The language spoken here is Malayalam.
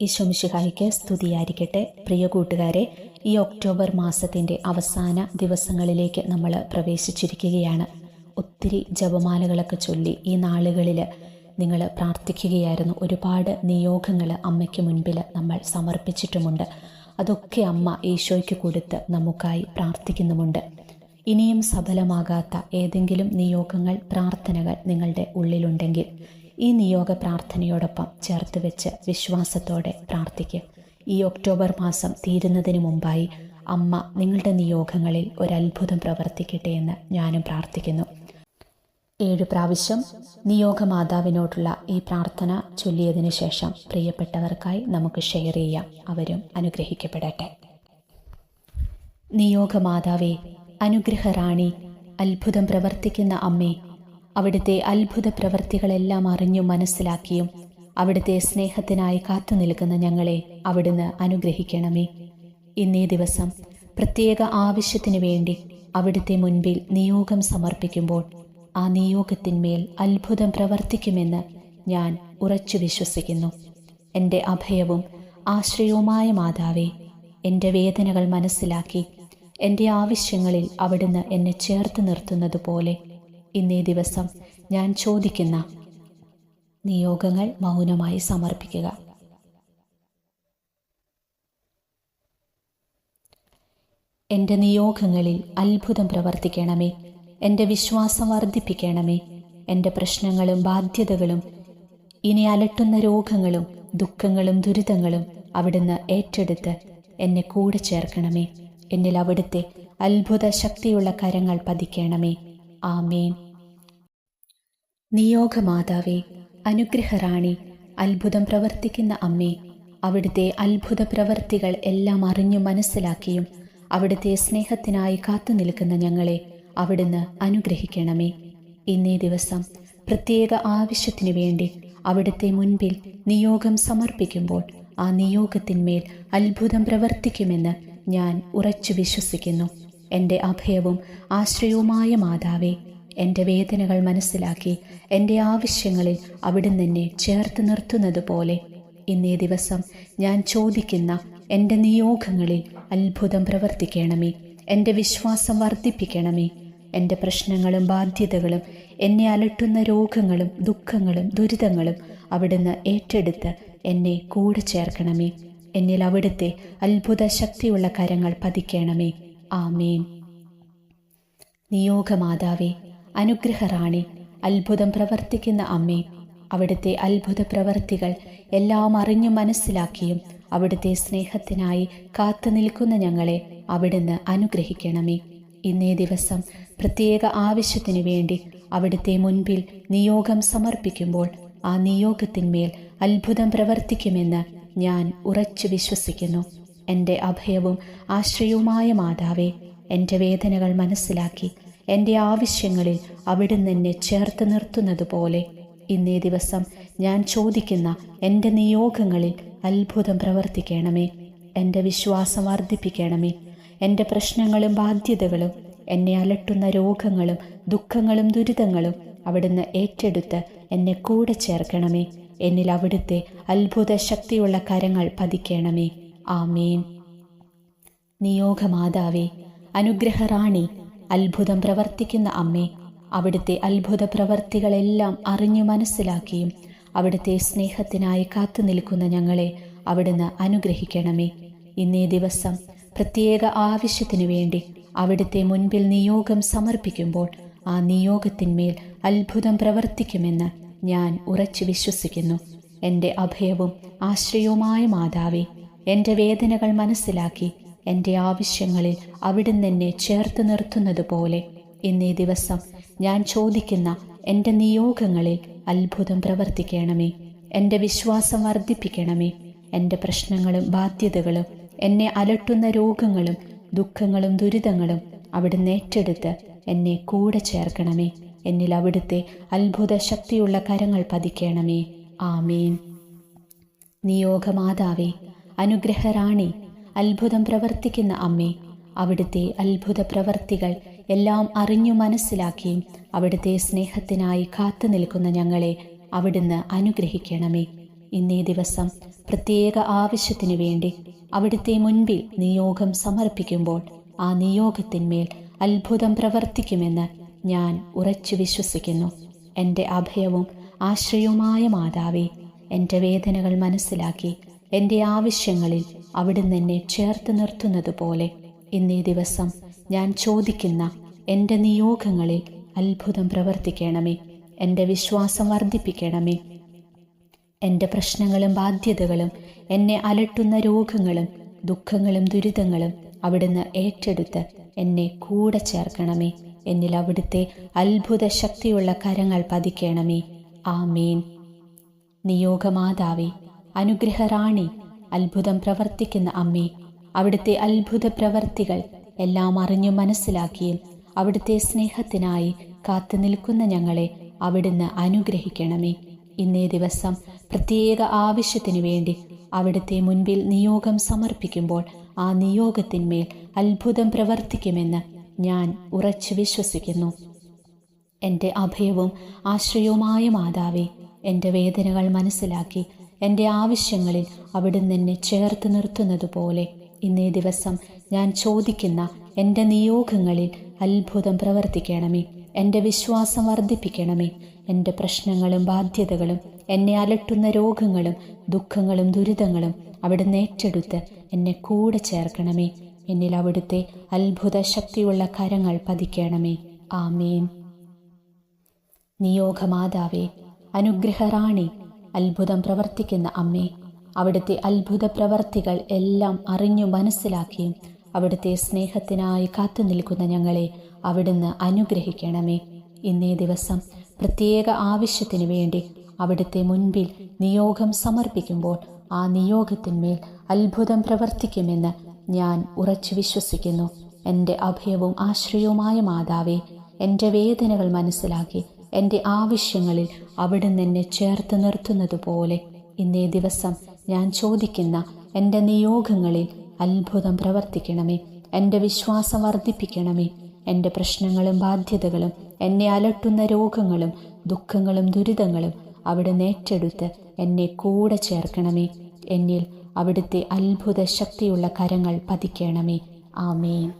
ഈശോമിശിഹായിക്ക് സ്തുതിയായിരിക്കട്ടെ. പ്രിയ കൂട്ടുകാരെ ഈ ഒക്ടോബർ മാസത്തിന്റെ അവസാന ദിവസങ്ങളിലേക്ക് നമ്മൾ പ്രവേശിച്ചിരിക്കുകയാണ്. ഒത്തിരി ജപമാലകളൊക്കെ ചൊല്ലി ഈ നാളുകളിൽ നിങ്ങൾ പ്രാർത്ഥിക്കുകയായിരുന്നു. ഒരുപാട് നിയോഗങ്ങൾ അമ്മയ്ക്ക് മുൻപിൽ നമ്മൾ സമർപ്പിച്ചിട്ടുമുണ്ട്. അതൊക്കെ അമ്മ ഈശോയ്ക്ക് കൊടുത്ത് നമുക്കായി പ്രാർത്ഥിക്കുന്നുമുണ്ട്. ഇനിയും സഫലമാകാത്ത ഏതെങ്കിലും നിയോഗങ്ങൾ പ്രാർത്ഥനകൾ നിങ്ങളുടെ ഉള്ളിലുണ്ടെങ്കിൽ ഈ നിയോഗ പ്രാർത്ഥനയോടൊപ്പം ചേർത്ത് വെച്ച് വിശ്വാസത്തോടെ പ്രാർത്ഥിക്കുക ഈ ഒക്ടോബർ മാസം തീരുന്നതിന് മുമ്പായി അമ്മ നിങ്ങളുടെ നിയോഗങ്ങളിൽ ഒരത്ഭുതം പ്രവർത്തിക്കട്ടെ എന്ന് ഞാനും പ്രാർത്ഥിക്കുന്നു. ഏഴു പ്രാവശ്യം നിയോഗ മാതാവിനോടുള്ള ഈ പ്രാർത്ഥന ചൊല്ലിയതിനു ശേഷം പ്രിയപ്പെട്ടവർക്കായി നമുക്ക് ഷെയർ ചെയ്യാം. അവരും അനുഗ്രഹിക്കപ്പെടട്ടെ. നിയോഗ മാതാവേ അനുഗ്രഹ റാണി അത്ഭുതം പ്രവർത്തിക്കുന്ന അമ്മേ അവിടുത്തെ അത്ഭുത പ്രവൃത്തികളെല്ലാം അറിഞ്ഞും മനസ്സിലാക്കിയും അവിടുത്തെ സ്നേഹത്തിനായി കാത്തു നിൽക്കുന്ന ഞങ്ങളെ അവിടുന്ന് അനുഗ്രഹിക്കണമേ. ഇന്നേ ദിവസം പ്രത്യേക ആവശ്യത്തിനു വേണ്ടി അവിടുത്തെ മുൻപിൽ നിയോഗം സമർപ്പിക്കുമ്പോൾ ആ നിയോഗത്തിന്മേൽ അത്ഭുതം പ്രവർത്തിക്കുമെന്ന് ഞാൻ ഉറച്ചു വിശ്വസിക്കുന്നു. എന്റെ അഭയവും ആശ്രയവുമായ മാതാവേ എന്റെ വേദനകൾ മനസ്സിലാക്കി എന്റെ ആവശ്യങ്ങളിൽ അവിടുന്ന് എന്നെ ചേർത്ത് നിർത്തുന്നത് പോലെ ഇന്നേ ദിവസം ഞാൻ ചോദിക്കുന്ന നിയോഗങ്ങൾ മൗനമായി സമർപ്പിക്കുക. എന്റെ നിയോഗങ്ങളിൽ അത്ഭുതം പ്രവർത്തിക്കണമേ. എന്റെ വിശ്വാസം വർദ്ധിപ്പിക്കണമേ. എന്റെ പ്രശ്നങ്ങളും ബാധ്യതകളും ഇനി അലട്ടുന്ന രോഗങ്ങളും ദുഃഖങ്ങളും ദുരിതങ്ങളും അവിടുന്ന് ഏറ്റെടുത്ത് എന്നെ കൂടെ ചേർക്കണമേ. എന്നിൽ അവിടുത്തെ അത്ഭുത ശക്തിയുള്ള കരങ്ങൾ പതിക്കണമേ. ആമേൻ. നിയോഗമാതാവേ അനുഗ്രഹറാണി അത്ഭുതം പ്രവർത്തിക്കുന്ന അമ്മേ അവിടുത്തെ അത്ഭുത പ്രവർത്തികൾ എല്ലാം അറിഞ്ഞു മനസ്സിലാക്കിയും അവിടുത്തെ സ്നേഹത്തിനായി കാത്തു നിൽക്കുന്ന ഞങ്ങളെ അവിടുന്ന് അനുഗ്രഹിക്കണമേ. ഇന്നേ ദിവസം പ്രത്യേക ആവശ്യത്തിനു വേണ്ടി അവിടുത്തെ മുൻപിൽ നിയോഗം സമർപ്പിക്കുമ്പോൾ ആ നിയോഗത്തിന്മേൽ അത്ഭുതം പ്രവർത്തിക്കുമെന്ന് ഞാൻ ഉറച്ചു വിശ്വസിക്കുന്നു. എന്റെ അഭയവും ആശ്രയവുമായ മാതാവേ എന്റെ വേദനകൾ മനസ്സിലാക്കി എന്റെ ആവശ്യങ്ങളിൽ അവിടുന്ന് എന്നെ ചേർത്ത് നിർത്തുന്നത് പോലെ ഇന്നേ ദിവസം ഞാൻ ചോദിക്കുന്ന എന്റെ നിയോഗങ്ങളിൽ അത്ഭുതം പ്രവർത്തിക്കണമേ. എന്റെ വിശ്വാസം വർദ്ധിപ്പിക്കണമേ. എന്റെ പ്രശ്നങ്ങളും ബാധ്യതകളും എന്നെ അലട്ടുന്ന രോഗങ്ങളും ദുഃഖങ്ങളും ദുരിതങ്ങളും അവിടുന്ന് ഏറ്റെടുത്ത് എന്നെ കൂടെ ചേർക്കണമേ. എന്നിൽ അവിടുത്തെ അത്ഭുത ശക്തിയുള്ള കരങ്ങൾ പതിക്കണമേ. ആമേൻ. നിയോഗമാതാവേ അനുഗ്രഹറാണി. അത്ഭുതം പ്രവർത്തിക്കുന്ന അമ്മേ അവിടുത്തെ അത്ഭുത പ്രവർത്തികൾ എല്ലാം അറിഞ്ഞു മനസ്സിലാക്കിയും അവിടുത്തെ സ്നേഹത്തിനായി കാത്തു നിൽക്കുന്ന ഞങ്ങളെ അവിടുന്ന് അനുഗ്രഹിക്കണമേ. ഇന്നേ ദിവസം പ്രത്യേക ആവശ്യത്തിനു വേണ്ടി അവിടുത്തെ മുൻപിൽ നിയോഗം സമർപ്പിക്കുമ്പോൾ ആ നിയോഗത്തിന്മേൽ അത്ഭുതം പ്രവർത്തിക്കുമെന്ന് ഞാൻ ഉറച്ചു വിശ്വസിക്കുന്നു. എന്റെ അഭയവും ആശ്രയവുമായ മാതാവേ എന്റെ വേദനകൾ മനസ്സിലാക്കി എന്റെ ആവശ്യങ്ങളിൽ അവിടുന്ന് എന്നെ ചേർത്ത് നിർത്തുന്നത് പോലെ ഇന്നേ ദിവസം ഞാൻ ചോദിക്കുന്ന എന്റെ നിയോഗങ്ങളിൽ അത്ഭുതം പ്രവർത്തിക്കണമേ. എന്റെ വിശ്വാസം വർദ്ധിപ്പിക്കണമേ. എന്റെ പ്രശ്നങ്ങളും ബാധ്യതകളും എന്നെ അലട്ടുന്ന രോഗങ്ങളും ദുഃഖങ്ങളും ദുരിതങ്ങളും അവിടുന്ന് ഏറ്റെടുത്ത് എന്നെ കൂടെ ചേർക്കണമേ. എന്നിൽ അവിടുത്തെ അത്ഭുത ശക്തിയുള്ള കരങ്ങൾ പതിക്കണമേ. ആമേൻ. നിയോഗമാതാവേ അനുഗ്രഹറാണി അത്ഭുതം പ്രവർത്തിക്കുന്ന അമ്മേ അവിടുത്തെ അത്ഭുത പ്രവർത്തികളെല്ലാം അറിഞ്ഞു മനസ്സിലാക്കിയും അവിടുത്തെ സ്നേഹത്തിനായി കാത്തു നിൽക്കുന്ന ഞങ്ങളെ അവിടുന്ന് അനുഗ്രഹിക്കണമേ. ഇന്നേ ദിവസം പ്രത്യേക ആവശ്യത്തിനു വേണ്ടി അവിടുത്തെ മുൻപിൽ നിയോഗം സമർപ്പിക്കുമ്പോൾ ആ നിയോഗത്തിന്മേൽ അത്ഭുതം പ്രവർത്തിക്കുമെന്ന് ഞാൻ ഉറച്ചു വിശ്വസിക്കുന്നു. എന്റെ അഭയവും ആശ്രയവുമായ മാതാവേ എന്റെ വേദനകൾ മനസ്സിലാക്കി എന്റെ ആവശ്യങ്ങളിൽ അവിടുന്ന് എന്നെ ചേർത്ത് നിർത്തുന്നത് പോലെ ഇന്നേ ദിവസം ഞാൻ ചോദിക്കുന്ന എന്റെ നിയോഗങ്ങളിൽ അത്ഭുതം പ്രവർത്തിക്കണമേ. എന്റെ വിശ്വാസം വർദ്ധിപ്പിക്കണമേ. എന്റെ പ്രശ്നങ്ങളും ബാധ്യതകളും എന്നെ അലട്ടുന്ന രോഗങ്ങളും ദുഃഖങ്ങളും ദുരിതങ്ങളും അവിടുന്ന് ഏറ്റെടുത്ത് എന്നെ കൂടെ ചേർക്കണമേ. എന്നിൽ അവിടുത്തെ അത്ഭുത ശക്തിയുള്ള കരങ്ങൾ പതിക്കണമേ. ആമേൻ. നിയോഗമാതാവേ അനുഗ്രഹറാണി അത്ഭുതം പ്രവർത്തിക്കുന്ന അമ്മേ അവിടുത്തെ അത്ഭുത പ്രവർത്തികൾ എല്ലാം അറിഞ്ഞു മനസ്സിലാക്കിയും അവിടുത്തെ സ്നേഹത്തിനായി കാത്തു നിൽക്കുന്ന ഞങ്ങളെ അവിടുന്ന് അനുഗ്രഹിക്കണമേ. ഇന്നേ ദിവസം പ്രത്യേക ആവശ്യത്തിനു വേണ്ടി അവിടുത്തെ മുൻപിൽ നിയോഗം സമർപ്പിക്കുമ്പോൾ ആ നിയോഗത്തിന്മേൽ അത്ഭുതം പ്രവർത്തിക്കുമെന്ന് ഞാൻ ഉറച്ചു വിശ്വസിക്കുന്നു. എന്റെ അഭയവും ആശ്രയവുമായ മാതാവേ എന്റെ വേദനകൾ മനസ്സിലാക്കി എന്റെ ആവശ്യങ്ങളിൽ അവിടുന്ന് എന്നെ ചേർത്ത് നിർത്തുന്നത് പോലെ ഇന്നേ ദിവസം ഞാൻ ചോദിക്കുന്ന എന്റെ നിയോഗങ്ങളിൽ അത്ഭുതം പ്രവർത്തിക്കണമേ. എന്റെ വിശ്വാസം വർദ്ധിപ്പിക്കണമേ. എന്റെ പ്രശ്നങ്ങളും ബാധ്യതകളും എന്നെ അലട്ടുന്ന രോഗങ്ങളും ദുഃഖങ്ങളും ദുരിതങ്ങളും അവിടുന്ന് ഏറ്റെടുത്ത് എന്നെ കൂടെ ചേർക്കണമേ. എന്നിൽ അവിടുത്തെ അത്ഭുത ശക്തിയുള്ള കരങ്ങൾ പതിക്കണമേ. ആ മീൻ നിയോഗമാതാവേ അനുഗ്രഹറാണി അത്ഭുതം പ്രവർത്തിക്കുന്ന അമ്മേ. അവിടുത്തെ അത്ഭുത പ്രവർത്തികൾ എല്ലാം അറിഞ്ഞു മനസ്സിലാക്കിയും അവിടുത്തെ സ്നേഹത്തിനായി കാത്തു നിൽക്കുന്ന ഞങ്ങളെ അവിടുന്ന് അനുഗ്രഹിക്കണമേ. ഇന്നേ ദിവസം പ്രത്യേക ആവശ്യത്തിനു വേണ്ടി അവിടുത്തെ മുൻപിൽ നിയോഗം സമർപ്പിക്കുമ്പോൾ ആ നിയോഗത്തിന്മേൽ അത്ഭുതം പ്രവർത്തിക്കുമെന്ന് ഞാൻ ഉറച്ചു വിശ്വസിക്കുന്നു. എന്റെ അഭയവും ആശ്രയവുമായ മാതാവേ എന്റെ വേദനകൾ മനസ്സിലാക്കി എന്റെ ആവശ്യങ്ങളിൽ അവിടുന്ന് എന്നെ ചേർത്ത് നിർത്തുന്നത് പോലെ ഇന്നേ ദിവസം ഞാൻ ചോദിക്കുന്ന എന്റെ നിയോഗങ്ങളിൽ അത്ഭുതം പ്രവർത്തിക്കണമേ. എന്റെ വിശ്വാസം വർദ്ധിപ്പിക്കണമേ. എന്റെ പ്രശ്നങ്ങളും ബാധ്യതകളും എന്നെ അലട്ടുന്ന രോഗങ്ങളും ദുഃഖങ്ങളും ദുരിതങ്ങളും അവിടുന്ന് ഏറ്റെടുത്ത് എന്നെ കൂടെ ചേർക്കണമേ. എന്നിൽ അവിടുത്തെ അത്ഭുത ശക്തിയുള്ള കരങ്ങൾ പതിക്കണമേ. ആമേൻ. നിയോഗമാതാവേ അനുഗ്രഹറാണി അത്ഭുതം പ്രവർത്തിക്കുന്ന അമ്മേ അവിടുത്തെ അത്ഭുത പ്രവർത്തികൾ എല്ലാം അറിഞ്ഞു മനസ്സിലാക്കിയും അവിടുത്തെ സ്നേഹത്തിനായി കാത്തു നിൽക്കുന്ന ഞങ്ങളെ അവിടുന്ന് അനുഗ്രഹിക്കണമേ. ഇന്നേ ദിവസം പ്രത്യേക ആവശ്യത്തിനു വേണ്ടി അവിടുത്തെ മുൻപിൽ നിയോഗം സമർപ്പിക്കുമ്പോൾ ആ നിയോഗത്തിന്മേൽ അത്ഭുതം പ്രവർത്തിക്കുമെന്ന് ഞാൻ ഉറച്ചു വിശ്വസിക്കുന്നു. എന്റെ അഭയവും ആശ്രയവുമായ മാതാവേ എന്റെ വേദനകൾ മനസ്സിലാക്കി എന്റെ ആവശ്യങ്ങളിൽ അവിടുന്ന് എന്നെ ചേർത്ത് നിർത്തുന്നത് പോലെ ഇന്നേ ദിവസം ഞാൻ ചോദിക്കുന്ന എന്റെ നിയോഗങ്ങളിൽ അത്ഭുതം പ്രവർത്തിക്കണമേ. എന്റെ വിശ്വാസം വർദ്ധിപ്പിക്കണമേ. എന്റെ പ്രശ്നങ്ങളും ബാധ്യതകളും എന്നെ അലട്ടുന്ന രോഗങ്ങളും ദുഃഖങ്ങളും ദുരിതങ്ങളും അവിടുന്ന് ഏറ്റെടുത്ത് എന്നെ കൂടെ ചേർക്കണമേ. എന്നിൽ അവിടുത്തെ അത്ഭുത ശക്തിയുള്ള കരങ്ങൾ പതിക്കണമേ. ആമേൻ.